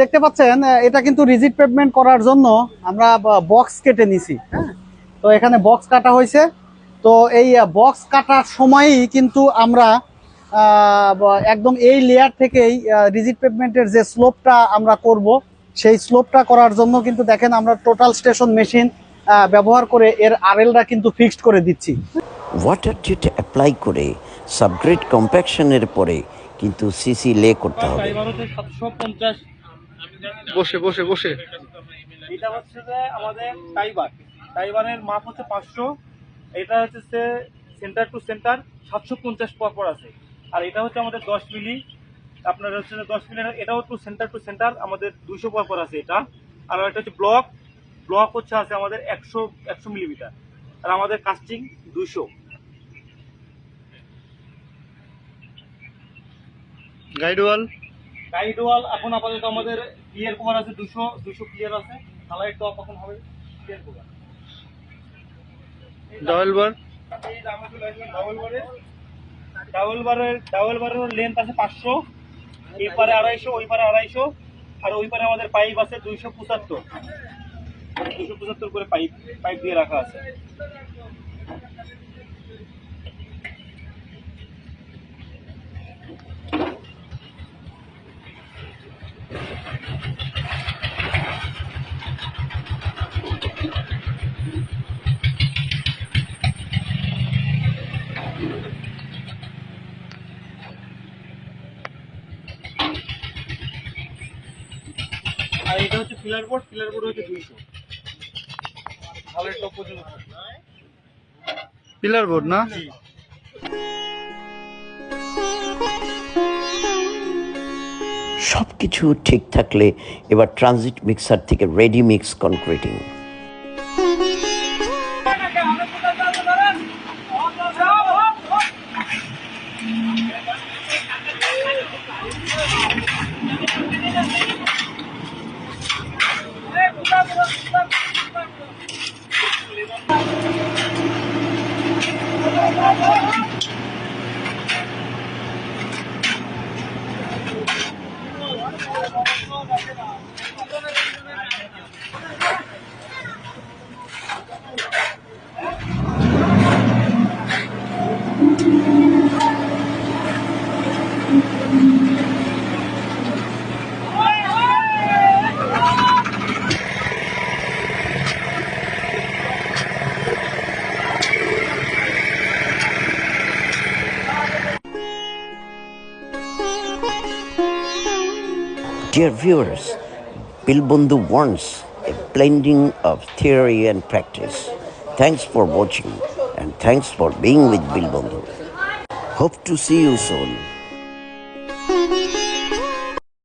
দেখতে পাচ্ছেন এটা কিন্তু রিজিট পেভমেন্ট করার জন্য আমরা বক্স কেটে নিছি হ্যাঁ? তো এখানে বক্স কাটা হয়েছে। তো এই বক্স কাটার সময়ই কিন্তু আমরা একদম এই লেয়ার থেকেই রিজিট পেভমেন্টের যে স্লোপটা আমরা করব, সেই স্লোপটা করার জন্য কিন্তু দেখেন আমরা টোটাল স্টেশন মেশিন ব্যবহার করে এর আরএলটা কিন্তু ফিক্সড করে দিচ্ছি। ওয়াটার জেট অ্যাপ্লাই করে সাবগ্রেড কম্প্যাকশনের পরে কিন্তু সিসি লে করতে হবে। হচ্ছে সাতশো পঞ্চাশ বসে বসে বসে। এটা হচ্ছে যে আমাদের টাইবার। টাইবারের মাপ হচ্ছে পাঁচশো। এটা হচ্ছে যে সেন্টার টু সেন্টার সাতশো পঞ্চাশ পর পর আছে। আর এটা হচ্ছে আমাদের দশ মিলি। আপনার হচ্ছে দশ মিলি এটাও টু সেন্টার টু সেন্টার আমাদের দুশো পর পর আছে এটা। আর এটা হচ্ছে ব্লক ব্লক হচ্ছে আছে আমাদের একশো একশো মিলিমিটার। আর আমাদের কাস্টিং দুশো গাইড ওয়াল গাইড ওয়াল এখন আপাতত আমাদের ক্লিয়ার কভার আছে দুশো দুশো ক্লিয়ার আছে। ঢালাই টপ এখন হবে clear cover double bar? Double বারের ডাবল বারের লেন্থ আছে পাঁচশো। এই পারে আড়াইশো ওই পারে আড়াইশো। আর ওই পারে আমাদের পাইপ আছে দুইশো পঁচাত্তর। দুশো পঁচাত্তর করে পাইপ পাইপ দিয়ে রাখা আছে। আর এটা হচ্ছে পিলার বোর্ড পিলার বোর্ড হচ্ছে দুইশো। পিলার বোর্ড না? সব কিছু ঠিক থাকলে এবার ট্রানজিট মিক্সার থেকে ready mix concreting gemacht. Dear viewers, Bilbundu wants a blending of theory and practice. Thanks for watching and thanks for being with Bilbundu. Hope to see you soon.